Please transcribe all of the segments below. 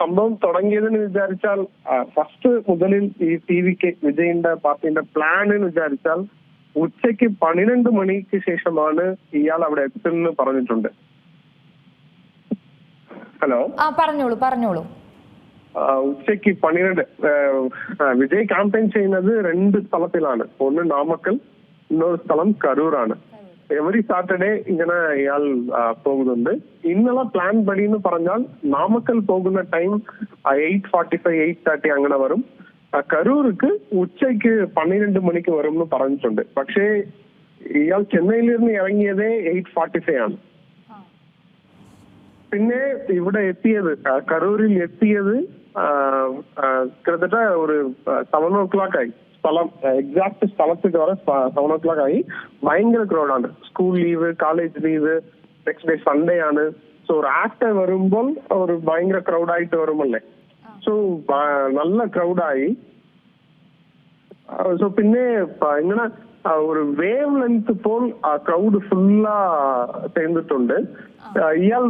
സംഭവം തുടങ്ങിയതെന്ന് വിചാരിച്ചാൽ ഫസ്റ്റ് മുതലിൽ ഈ ടി വിക്ക് വിജയിന്റെ പാർട്ടിന്റെ പ്ലാൻ എന്ന് വിചാരിച്ചാൽ ഉച്ചയ്ക്ക് പന്ത്രണ്ട് മണിക്ക് ശേഷമാണ് ഇയാൾ അവിടെ എത്തുന്നത് പറഞ്ഞിട്ടുണ്ട്. ഹലോ? ആ പറഞ്ഞോളൂ പറഞ്ഞോളൂ. ഉച്ചയ്ക്ക് പന്ത്രണ്ട് വിജയ് ക്യാമ്പയിൻ ചെയ്യുന്നത് രണ്ട് സ്ഥലത്തിലാണ്. ഒന്ന് നാമക്കൽ ഇന്നൊരു സ്ഥലം കരൂറാണ് എവറി സാറ്റർഡേ ഇങ്ങനെ ഇയാൾ പോകുന്നുണ്ട്. ഇന്നുള്ള പ്ലാൻ പടി എന്ന് പറഞ്ഞാൽ നാമക്കൽ പോകുന്ന time eight forty five eight thirty അങ്ങനെ വരും. കരൂർക്ക് ഉച്ചയ്ക്ക് പന്നിരണ്ട് മണിക്ക് വരും എന്ന് പറഞ്ഞിട്ടുണ്ട്. പക്ഷേ ഇയാൾ ചെന്നൈയിൽ നിന്ന് ഇറങ്ങിയത് എയ്റ്റ് ഫോർട്ടി ഫൈവ് ആണ്. പിന്നെ ഇവിടെ എത്തിയത് കരൂരിൽ എത്തിയത് കിടന്നിട്ട് ഒരു സെവൻ ഓ ക്ലോക്ക് ആയി. സ്ഥലം എക്സാക്ട് സ്ഥലത്തേക്ക് വരെ സെവൻ ഓ ക്ലോക്ക് ആയി. ഭയങ്കര ക്രൗഡാണ് school leave college leave next day Sunday ആണ്. സോ ഒരു ആക്ട് വരുമ്പോൾ ഒരു ഭയങ്കര ക്രൗഡായിട്ട് വരുമല്ലേ? സോ നല്ല ക്രൗഡായി സോ പിന്നെ ഇങ്ങനെ ഒരു വേവ് ലെങ്ത് പോൽ ആ ക്രൗഡ് ഫുള്ളാ ചേർന്നിട്ടുണ്ട് ഇയാൾ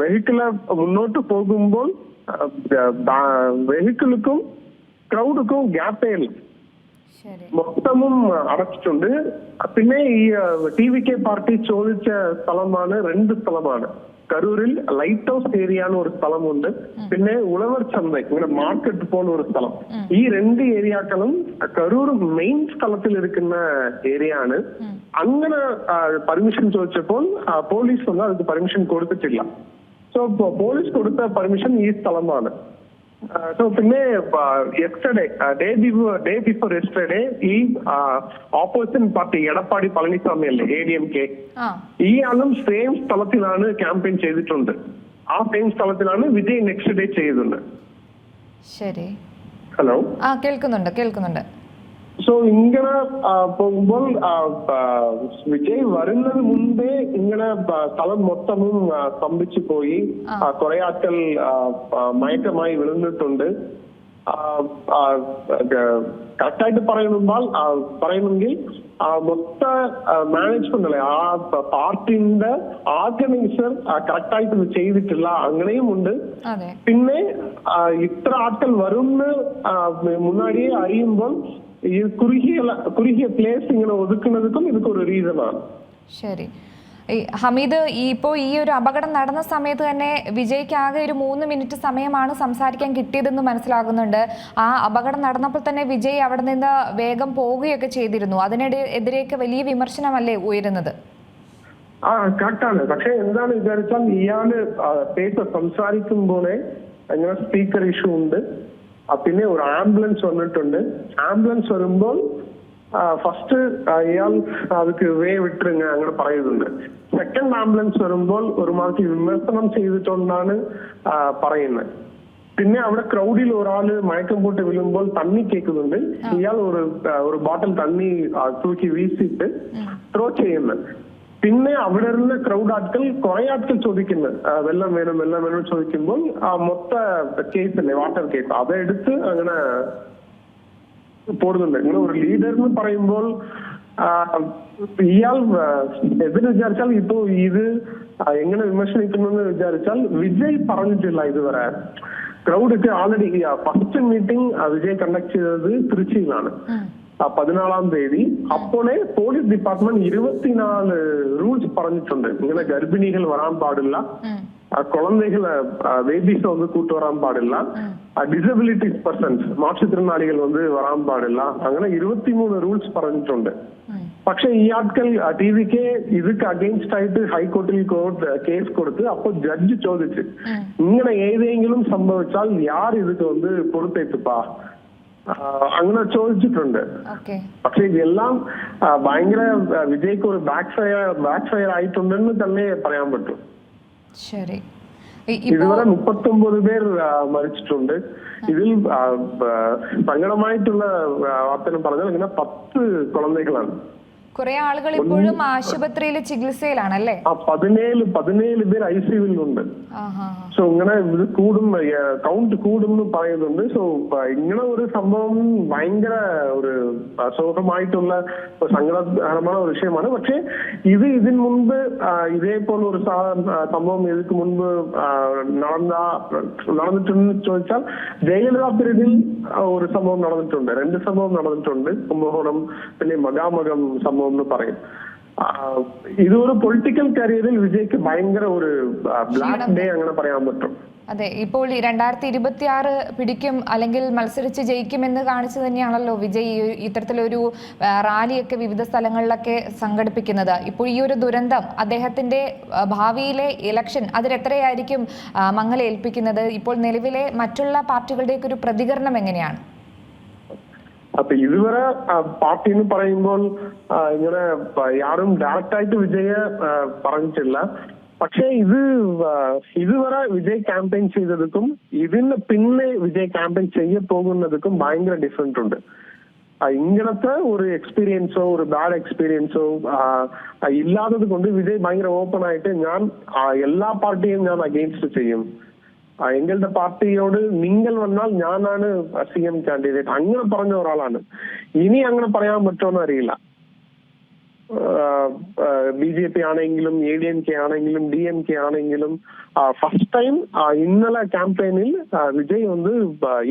വെഹിക്കിൾ മുന്നോട്ട് പോകുമ്പോൾ വെഹിക്കിൾക്കും ക്രൗഡുക്കും ഗ്യാപ്പേ ഇല്ല ശരി മൊത്തമും അടച്ചിട്ടുണ്ട് പിന്നെ ഈ ടി വി കെ പാർട്ടി ചോദിച്ച സ്ഥലമാണ് രണ്ട് സ്ഥലമാണ് കരൂരിൽ ലൈറ്റ് ഹൗസ് ഏരിയ എന്ന് ഒരു സ്ഥലമുണ്ട് പിന്നെ ഉളവർ ചന്ത ഇങ്ങനെ മാർക്കറ്റ് പോല ഒരു സ്ഥലം ഈ രണ്ട് ഏരിയാക്കളും കരൂർ മെയിൻ സ്ഥലത്തിൽ ഇരിക്കുന്ന ഏരിയ ആണ് അങ്ങനെ പെർമിഷൻ ചോദിച്ചപ്പോൾ ആ, പോലീസ് ഒന്നും അതിന് പെർമിഷൻ കൊടുത്തിട്ടില്ല സോ പോലീസ് കൊടുത്ത പെർമിഷൻ ഈ സ്ഥലമാണ് സോ പിന്നെ yesterday day before day before yesterday ഈ ഓപ്പോസിഷൻ പാർട്ടി എടപ്പാടി പളനിസ്വാമി അല്ലേ എ ഡി എം കെ ഈ ഇയാളും സെയിം സ്ഥലത്തിലാണ് ക്യാമ്പയിൻ ചെയ്തിട്ടുണ്ട്. ആ സെയിം സ്ഥലത്തിലാണ് വിജയ് നെക്സ്റ്റ് ഡേ ചെയ്തത്. ശരി. ഹലോ ആ കേൾക്കുന്നുണ്ട് കേൾക്കുന്നുണ്ട്. ಸೊ ಇಂಗಣ പോകുമ്പോൾ വിജയ് വരുന്നത് മുമ്പേ ഇങ്ങനെ സ്ഥലം മൊത്തമും സ്തംഭിച്ചു പോയി. കുറെ ആൾക്കൾ മയക്കമായി വിളന്നിട്ടുണ്ട് കറക്റ്റായിട്ട് പറയുമ്പോൾ പറയുന്നെങ്കിൽ മൊത്ത മാനേജ്മെന്റ് അല്ലെ ആ പാർട്ടിന്റെ ഓർഗനൈസർ കറക്റ്റായിട്ട് ചെയ്തിട്ടില്ല അങ്ങനെയും ഉണ്ട്. പിന്നെ ഇത്ര ആൾക്കൾ വരുന്ന മുന്നാടിയെ അറിയുമ്പോൾ ഈ കുറുകിയ കുറുകിയ പ്ലേസ് ഇങ്ങനെ ഒതുക്കുന്നതും ഇതൊക്കെ ഒരു റീസണാണ് ശരി. ഹമീദ് ഇപ്പോൾ ഈ ഒരു അപകടം നടന്ന സമയത്ത് തന്നെ വിജയ്ക്ക് ആകെ ഒരു മൂന്ന് മിനിറ്റ് സമയമാണ് സംസാരിക്കാൻ കിട്ടിയതെന്ന് മനസ്സിലാകുന്നുണ്ട്. ആ അപകടം നടന്നപ്പോൾ തന്നെ വിജയ് അവിടെ നിന്ന് വേഗം പോവുകയൊക്കെ ചെയ്തിരുന്നു. അതിനിടെ എതിരെയൊക്കെ വലിയ വിമർശനമല്ലേ ഉയരുന്നത്? ആ കറക്റ്റാണ് പക്ഷെ എന്താണ് വിചാരിച്ചാൽ ഇയാൾ പേപ്പർ സംസാരിക്കുമ്പോഴേ അങ്ങനെ സ്പീക്കർ ഇഷ്യൂ ഉണ്ട്. പിന്നെ ഒരു ആംബുലൻസ് വന്നിട്ടുണ്ട് ആംബുലൻസ് വരുമ്പോൾ ഫസ്റ്റ് ഇയാൾ അവർക്ക് വേ വിട്ടിരുങ്ങ അങ്ങനെ പറയുന്നുണ്ട് സെക്കൻഡ് ആംബുലൻസ് വരുമ്പോൾ ഒരുമാതിരി വിമർശനം ചെയ്തിട്ടുണ്ടാണ് പറയുന്നത് പിന്നെ അവിടെ ക്രൗഡിൽ ഒരാള് മയക്കം പോട്ട് വീഴുമ്പോൾ തണ്ണി കേൾക്കുന്നുണ്ട് ഇയാൾ ഒരു ഒരു ബോട്ടിൽ തണ്ണി തൂക്കി വീശിയിട്ട് ത്രോ ചെയ്യുന്നത് പിന്നെ അവിടെ ഇരുന്ന ക്രൗഡ് ആட்கள் കുറെ ആட்கள் ചോദിക്കുന്നത് വെള്ളം വേണം വെള്ളം വേണം ചോദിക്കുമ്പോൾ ആ മൊത്ത കേസ് അല്ലേ വാട്ടർ കേസ് അതെടുത്ത് അങ്ങനെ പോടുന്നുണ്ട്. ഇങ്ങനെ ഒരു ലീഡർ എന്ന് പറയുമ്പോൾ ഇയാൾ എതിന് വിചാരിച്ചാൽ ഇപ്പോ ഇത് എങ്ങനെ വിമർശിക്കണമെന്ന് വിചാരിച്ചാൽ വിജയ് പറഞ്ഞിട്ടില്ല ഇതുവരെ. ക്രൗഡ് ഒക്കെ already first meeting Vijay conduct ചെയ്തത് തൃശ്ശിയിലാണ് പതിനാലാം തീയതി അപ്പോളെ പോലീസ് ഡിപ്പാർട്ട്മെന്റ് ഇരുപത്തിനാല് റൂൾസ് പറഞ്ഞിട്ടുണ്ട് ഇങ്ങനെ ഗർഭിണികൾ വരാൻ പാടില്ല குழந்தைகளை பேபிஸ வந்து கூட்டு வராம பாடில்ல டிசபிலிட்டிஸ் பர்சன்ஸ் மாற்றுத்திறனாளிகள் வந்து வராம பாடில்ல അങ്ങനെ ഇരുപത്തി മൂന്ന് റൂൾസ് പറഞ്ഞിട്ടുണ്ട് പക്ഷെ ഈ ആൾക്കൾ ടി വിക്ക് ഇതൊക്കെ അഗെയിൻസ്റ്റ് ആയിട്ട് ഹൈക്കോടതിയിൽ കോർട്ട് കേസ് കൊടുത്ത് അപ്പൊ ജഡ്ജ് ചോദിച്ചു ഇങ്ങനെ ഏതെങ്കിലും സംഭവിച്ചാൽ യാർ ഇതൊക്കെ വന്ന് പൊറുത്തേറ്റുപ്പാ അങ്ങനെ ചോദിച്ചിട്ടുണ്ട്. പക്ഷെ ഇതെല്ലാം ഭയങ്കര വിജയ്ക്ക് ഒരു ബാക്ക് ഫയർ ബാക്ക് ഫയർ ആയിട്ടുണ്ടെന്ന് തന്നെ പറയാൻ പറ്റും. ശരി. ഇതുവരെ മുപ്പത്തൊമ്പത് പേർ ആ, മരിച്ചിട്ടുണ്ട്. ഇതിൽ സങ്കടമായിട്ടുള്ള ആ, വാർത്തകൾ പറഞ്ഞാൽ ഇങ്ങനെ പത്ത് കുഴந்தைകളാണ് കുറെ ആളുകൾ ഇപ്പോഴും ആശുപത്രിയിൽ ചികിത്സയിലാണല്ലേ? ആ പതിനേഴ് പതിനേഴ് പേര് ഐ സിയുവിലുണ്ട് യുണ്ട് സോ ഇങ്ങനെ ഇത് കൂടും കൗണ്ട് കൂടും എന്ന് പറയുന്നുണ്ട്. സോ ഇങ്ങനെ ഒരു സംഭവം ഭയങ്കര ഒരു അസുഖമായിട്ടുള്ള സങ്കടകരമായ ഒരു വിഷയമാണ്. പക്ഷേ ഇത് ഇതിന് മുൻപ് ഇതേപോലെ ഒരു സംഭവം ഇതിക്ക് മുൻപ് നടന്ന നടന്നിട്ടുണ്ടെന്ന് ചോദിച്ചാൽ ജയലളിത പീരീഡിൽ ഒരു സംഭവം നടന്നിട്ടുണ്ട്. രണ്ട് സംഭവം നടന്നിട്ടുണ്ട്. കുംഭകോണം പിന്നെ മകാമകം സംഭവം എന്ന് പറയും. ഇത് ഇതൊരു പൊളിറ്റിക്കൽ കരിയറിൽ വിജയ്ക്ക് ഭയങ്കര ഒരു ബ്ലാക്ക് ഡേ അങ്ങനെ പറയാൻ പറ്റും. അതെ ഇപ്പോൾ ഈ രണ്ടായിരത്തി ഇരുപത്തി ആറ് പിടിക്കും അല്ലെങ്കിൽ മത്സരിച്ച് ജയിക്കുമെന്ന് കാണിച്ചു തന്നെയാണല്ലോ വിജയ് ഈ- ഇത്തരത്തിലൊരു റാലിയൊക്കെ വിവിധ സ്ഥലങ്ങളിലൊക്കെ സംഘടിപ്പിക്കുന്നത്. ഇപ്പോൾ ഈ ഒരു ദുരന്തം അദ്ദേഹത്തിന്റെ ഭാവിയിലെ ഇലക്ഷൻ അതിലെത്രയായിരിക്കും മങ്ങലേൽപ്പിക്കുന്നത്? ഇപ്പോൾ നിലവിലെ മറ്റുള്ള പാർട്ടികളുടെയൊക്കെ ഒരു പ്രതികരണം എങ്ങനെയാണ്? അപ്പൊ ഇതുവരെ പാർട്ടി എന്ന് പറയുമ്പോൾ ഇങ്ങനെ യാരും ഡയറക്റ്റ് ആയിട്ട് വിജയെ പറഞ്ഞിട്ടില്ല. പക്ഷേ ഇത് ഇതുവരെ വിജയ് ക്യാമ്പയിൻ ചെയ്തതുക്കും ഇതിന് പിന്നെ വിജയ് ക്യാമ്പയിൻ ചെയ്യ പോകുന്നതുക്കും ഭയങ്കര ഡിഫറെന്റ് ഉണ്ട്. ഇങ്ങനത്തെ ഒരു എക്സ്പീരിയൻസോ ഒരു ബാഡ് എക്സ്പീരിയൻസോ ഇല്ലാത്തത് കൊണ്ട് വിജയ് ഭയങ്കര ഓപ്പൺ ആയിട്ട് ഞാൻ എല്ലാ പാർട്ടിയും ഞാൻ അഗെയിൻസ്റ്റ് ചെയ്യും. എങ്ങളുടെ പാർട്ടിയോട് നിങ്ങൾ വന്നാൽ ഞാനാണ് സി എം കാൻഡിഡേറ്റ്. അങ്ങനെ പറഞ്ഞ ഒരാളാണ്. ഇനി അങ്ങനെ പറയാൻ പറ്റുമോ അറിയില്ല. ബി ജെ പി ആണെങ്കിലും എ ഡി എം കെ ആണെങ്കിലും ഡി എം കെ ആണെങ്കിലും ഫസ്റ്റ് ടൈം ഇന്നലെ ക്യാമ്പയിനിൽ വിജയ് വന്ന്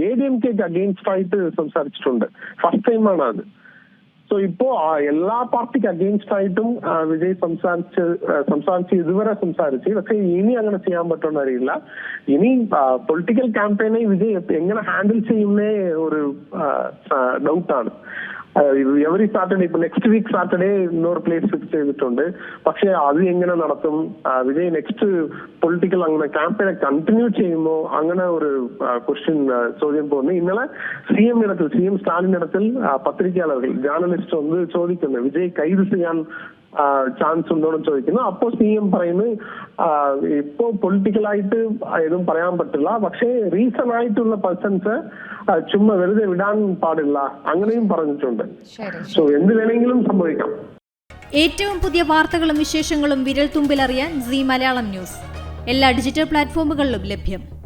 എ ഡി എം കെക്ക് അഗെയിൻസ്റ്റ് ആയിട്ട് സംസാരിച്ചിട്ടുണ്ട്. ഫസ്റ്റ് ടൈമാണ് അത്. സോ ഇപ്പോ എല്ലാ പാർട്ടിക്ക് അഗെയിൻസ്റ്റ് ആയിട്ടും വിജയ് സംസാരിച്ച് സംസാരിച്ച് ഇതുവരെ സംസാരിച്ച് പക്ഷെ ഇനി അങ്ങനെ ചെയ്യാൻ പറ്റുമെന്ന് അറിയില്ല. ഇനി പൊളിറ്റിക്കൽ ക്യാമ്പയിനെ വിജയ് എങ്ങനെ ഹാൻഡിൽ ചെയ്യുന്നേ ഒരു ഡൗട്ടാണ് എവറി സാറ്റർഡേ ഇപ്പൊ നെക്സ്റ്റ് വീക്ക് സാറ്റർഡേ ഇന്നൊരു പ്ലേസ് ഫിക്സ് ചെയ്തിട്ടുണ്ട്. പക്ഷെ അത് എങ്ങനെ നടത്തും? വിജയ് നെക്സ്റ്റ് പൊളിറ്റിക്കൽ അങ്ങനെ ക്യാമ്പയിനെ കണ്ടിന്യൂ ചെയ്യുമോ അങ്ങനെ ഒരു ക്വസ്റ്റ്യൻ ചോദ്യം പോകുന്നു. ഇന്നലെ സി എം ഇടത്തിൽ സി എം സ്റ്റാലിൻ ഇടത്തിൽ പത്രികയാളർ ജേർണലിസ്റ്റ് ഒന്ന് ചോദിക്കുന്നത് വിജയ് കൈ ഞാൻ ചാൻസ് ഉണ്ടോ എന്ന് ചോദിക്കുന്നു. അപ്പോ സി എം പറയുന്നു ആ, ഇപ്പോ പൊളിറ്റിക്കലായിട്ട് ഏതും പറയാൻ പറ്റില്ല. പക്ഷേ റീസൺ ആയിട്ടുള്ള പേഴ്സൺസ് ചുമ്മാ വെറുതെ വിടാൻ പാടില്ല. അങ്ങനെയും പറഞ്ഞിട്ടുണ്ട്. സോ എന്ത് വേണമെങ്കിലും സംഭവിക്കാം. ഏറ്റവും പുതിയ വാർത്തകളും വിശേഷങ്ങളും വിരൽ തുമ്പിലറിയാൻ സി മലയാളം ന്യൂസ്. എല്ലാ ഡിജിറ്റൽ പ്ലാറ്റ്ഫോമുകളിലും ലഭ്യം.